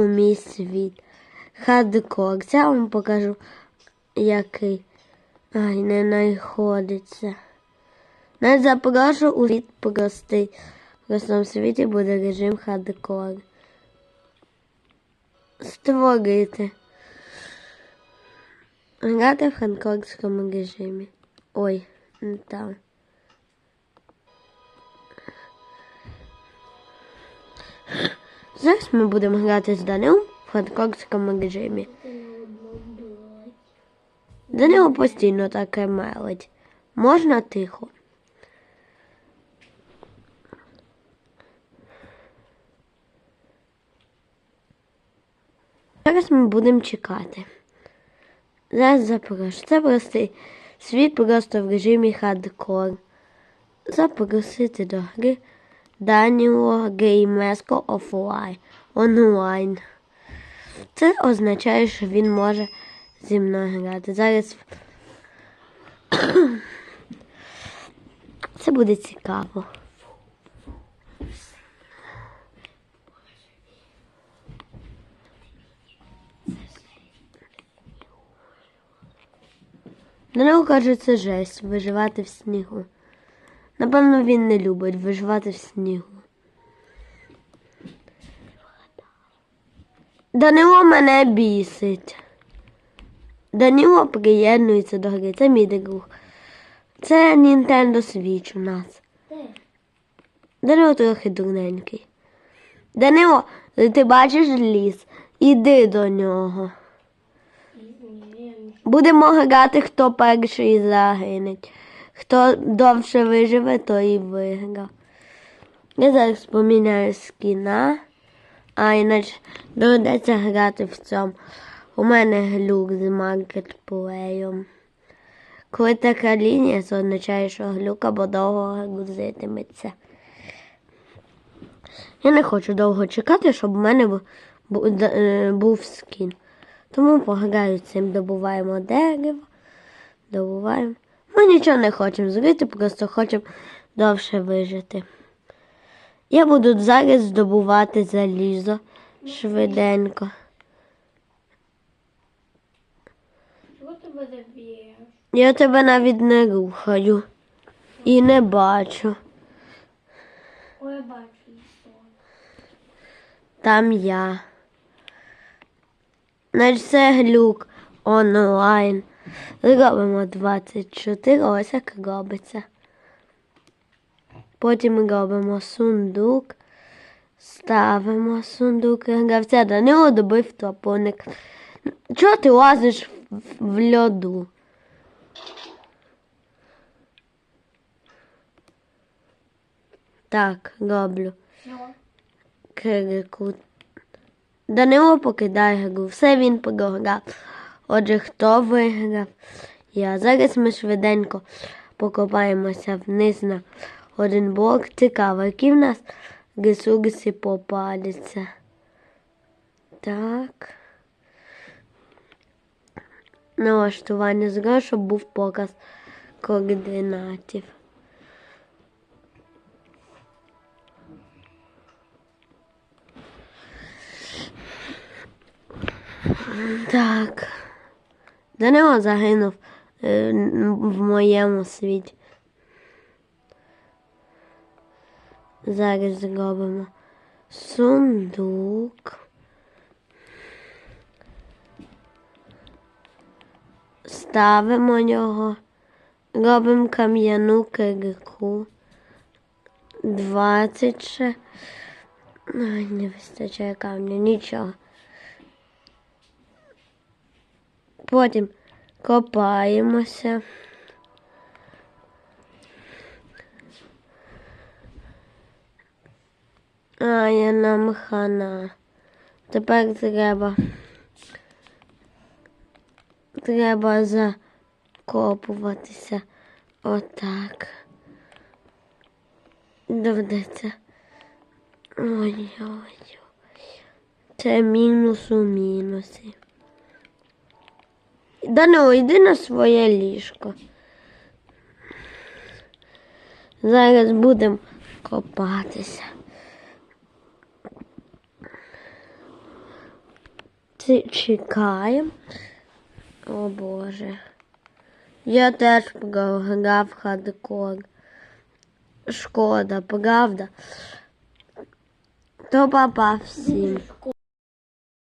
мій світ. Хардкор. Це вам покажу, який. Ай, не знаходиться. Не запрошу у світ простий. В простому світі буде режим хардкор. Створити. Грати в хардкорському режимі. Ой, не там. Зараз ми будемо грати з Данилом в хардкорському режимі. Данило постійно таке мелить. Можна тихо. Зараз ми будемо чекати. Зараз запрошу. Це простий світ просто в режимі хардкор. Запросити до гри Даніло Геймеско офлайн онлайн. Це означає, що він може зі мною грати. Зараз це буде цікаво. Нього каже, це жесть виживати в снігу. Напевно, він не любить виживати в снігу. Данило мене бісить. Данило приєднується до гри. Це мій друг. Це Nintendo Switch у нас. Данило трохи дурненький. Данило, ти бачиш ліс? Іди до нього. Будемо грати, хто перший загине. Хто довше виживе, той і виграв. Я зараз поміняю скіна, а іначе доведеться грати в цьому. У мене глюк з маркетплеєм. Коли така лінія, це означає, що глюк або довго грузитиметься. Я не хочу довго чекати, щоб у мене е, був скін. Тому пограю цим, добуваємо дерево, добуваємо. Ми нічого не хочемо зробити, просто хочемо довше вижити. Я буду зараз здобувати залізо швиденько. Чого тебе заб'єш? Я тебе навіть не рухаю і не бачу. Я бачу. Там я. Значить, це глюк онлайн. Робимо 24, ось як робиться. Потім робимо сундук. Ставимо сундук. Гравця Данило добив топоник. Чого ти лазиш в, льоду? Так, роблю. Що? Кирику. Данило покидає гру. Все він програв. Отже, хто виграв? Я. Зараз ми швиденько покопаємося вниз на один блок. Цікаво, які в нас ресурси попадуться. Так. Налаштування зробив, щоб був показ координатів. Так. Данило загинув е, в моєму світі. Зараз зробимо сундук. Ставимо його. Робимо кам'яну кирику. 20 ще. Ай, не вистачає камня, нічого. Потім копаємося. А, я нам хана. Тепер треба. Треба закопуватися. Отак. Доведеться. Ой-ой-ой. Це мінус у мінусі. Данило, йди на своє ліжко. Зараз будемо копатися. Чекаємо. О Боже. Я теж програв хардкор. Шкода, правда? То папа всім.